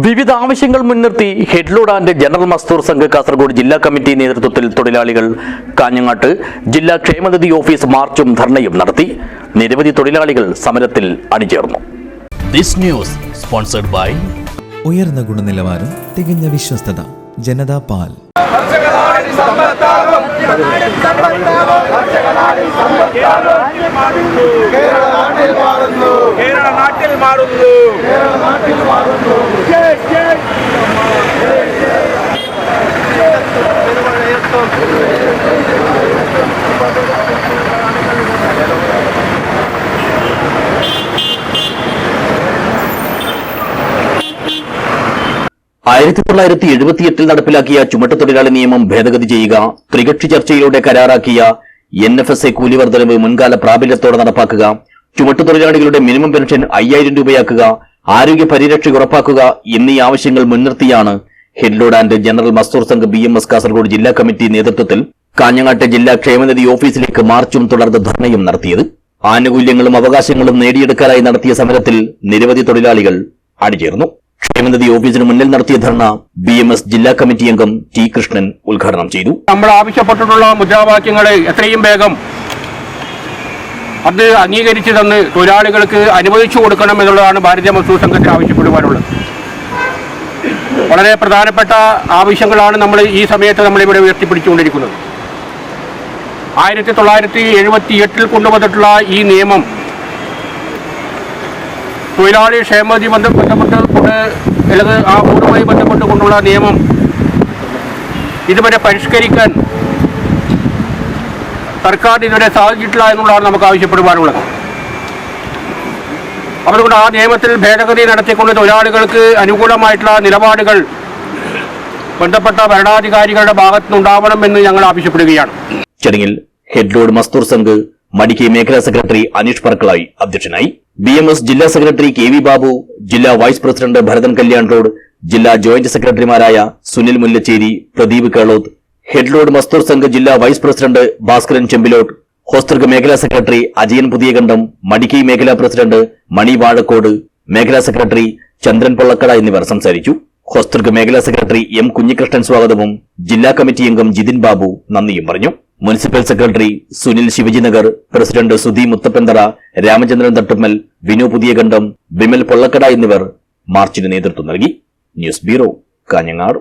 വിവിധ ആവശ്യങ്ങൾ മുൻനിർത്തി headload and general Mazdoor Sangh Kasaragod ജില്ലാ കമ്മിറ്റി നേതൃത്വത്തിൽ തൊഴിലാളികൾ കാഞ്ഞങ്ങാട്ട് ജില്ലാ ക്ഷേമനിധി ഓഫീസ് മാർച്ചും ധർണയും നടത്തി. നിരവധി തൊഴിലാളികൾ സമരത്തിൽ അണിചേർന്നു. ദിസ് ന്യൂസ് സ്പോൺസർഡ് ബൈ ഉയർന്ന ഗുണനിലവാരം തികഞ്ഞ വിശ്വസ്തത ജനതാ പാൽ. കേരള നാട്ടിൽ മാറുന്നു ജയ് ജയ് ആയിരത്തി തൊള്ളായിരത്തി എഴുപത്തിയെട്ടിൽ നടപ്പിലാക്കിയ ചുമട്ടുതൊഴിലാളി നിയമം ഭേദഗതി ചെയ്യുക ത്രികക്ഷി ചർച്ചയിലൂടെ കരാറാക്കിയ എൻ എഫ് എസ് എ കൂലിവർദ്ധനവ് മുൻകാല പ്രാബല്യത്തോടെ നടപ്പാക്കുക ചുമട്ടുതൊഴിലാളികളുടെ മിനിമം പെൻഷൻ അയ്യായിരം രൂപയാക്കുക ആരോഗ്യ പരിരക്ഷ ഉറപ്പാക്കുക എന്നീ ആവശ്യങ്ങൾ മുൻനിർത്തിയാണ് headload and general Mazdoor Sangh B M S Kasaragod ജില്ലാ കമ്മിറ്റി നേതൃത്വത്തിൽ കാഞ്ഞങ്ങാട്ടെ ജില്ലാ ക്ഷേമനിധി ഓഫീസിലേക്ക് മാർച്ചും തുടർന്ന് ധർണയും നടത്തിയത്. ആനുകൂല്യങ്ങളും അവകാശങ്ങളും നേടിയെടുക്കാനായി നടത്തിയ സമരത്തിൽ നിരവധി തൊഴിലാളികൾ അണിചേർന്നു. ക്ഷേമനിധി ഓഫീസിന് മുന്നിൽ നടത്തിയ ധർണ ബി എം എസ് ജില്ലാ കമ്മിറ്റി അംഗം ടി കൃഷ്ണൻ ഉദ്ഘാടനം ചെയ്തു. നമ്മൾ ആവശ്യപ്പെട്ടിട്ടുള്ള മുദ്രാവാക്യങ്ങളെ എത്രയും വേഗം അത് അംഗീകരിച്ച് തന്ന് തൊഴിലാളികൾക്ക് അനുവദിച്ചു കൊടുക്കണം എന്നുള്ളതാണ് ഭാരതീയ മസൂർ സംഘത്തിന് ആവശ്യപ്പെടുവാനുള്ളത്. വളരെ പ്രധാനപ്പെട്ട ആവശ്യങ്ങളാണ് നമ്മൾ ഈ സമയത്ത് നമ്മളിവിടെ ഉയർത്തിപ്പിടിച്ചുകൊണ്ടിരിക്കുന്നത്. ആയിരത്തി തൊള്ളായിരത്തി എഴുപത്തി എട്ടിൽ കൊണ്ടുവന്നിട്ടുള്ള ഈ നിയമം തൊഴിലാളി ക്ഷേമതി ബന്ധപ്പെട്ട് കൊണ്ട് അല്ലെങ്കിൽ ആ ബോർഡുമായി ബന്ധപ്പെട്ടുകൊണ്ടുള്ള നിയമം ഇതുവരെ പരിഷ്കരിക്കാൻ സർക്കാർ ഇതുവരെ സാധിച്ചിട്ടില്ല എന്നുള്ളതാണ് നമുക്ക് ആവശ്യപ്പെടുവാനുള്ളത്. അതുകൊണ്ട് ആ നിയമത്തിൽ ഭേദഗതി നടത്തിക്കൊണ്ട് തൊഴിലാളികൾക്ക് അനുകൂലമായിട്ടുള്ള നിലപാടുകൾ ബന്ധപ്പെട്ട ഭരണാധികാരികളുടെ ഭാഗത്തുനിന്നുണ്ടാവണമെന്ന് ഞങ്ങൾ ആവശ്യപ്പെടുകയാണ്. ചടങ്ങിൽ ഹെഡ്ലോഡ് മസ്തൂർ സംഘ് മടിക്കി മേഖലാ സെക്രട്ടറി അനീഷ് പറക്കളായി അധ്യക്ഷനായി. ബി എം എസ് ജില്ലാ സെക്രട്ടറി കെ വി ബാബു ജില്ലാ vice president Bharathan Kalyan road ജില്ലാ ജോയിന്റ് സെക്രട്ടറിമാരായ സുനിൽ മുല്ലച്ചേരി പ്രദീപ് കേളോത്ത് ഹെഡ്ലോഡ് മസ്തൂർ സംഘ് ജില്ലാ വൈസ് പ്രസിഡന്റ് ഭാസ്കരൻ ചെമ്പിലോട്ട് ഹോസ്തൃക മേഖലാ സെക്രട്ടറി അജയൻ പുതിയകണ്ഠം മടിക്കി മേഖലാ പ്രസിഡന്റ് മണി വാഴക്കോട് മേഖലാ സെക്രട്ടറി ചന്ദ്രൻ പൊള്ളക്കട എന്നിവർ സംസാരിച്ചു ഹോസ്തൃക മേഖലാ സെക്രട്ടറി എം കുഞ്ഞികൃഷ്ണൻ സ്വാഗതവും ജില്ലാ കമ്മിറ്റി അംഗം ജിതിൻ ബാബു നന്ദിയും പറഞ്ഞു municipal secretary Sunil Shivajinagar president Sudhi Muthappanthara Ramachandran Thattummal Vinu Puthiyakandam Bimal Pollakkada എന്നിവർ മാർച്ചിന് നേതൃത്വം നൽകി ന്യൂസ് ബ്യൂറോ കാഞ്ഞങ്ങാട്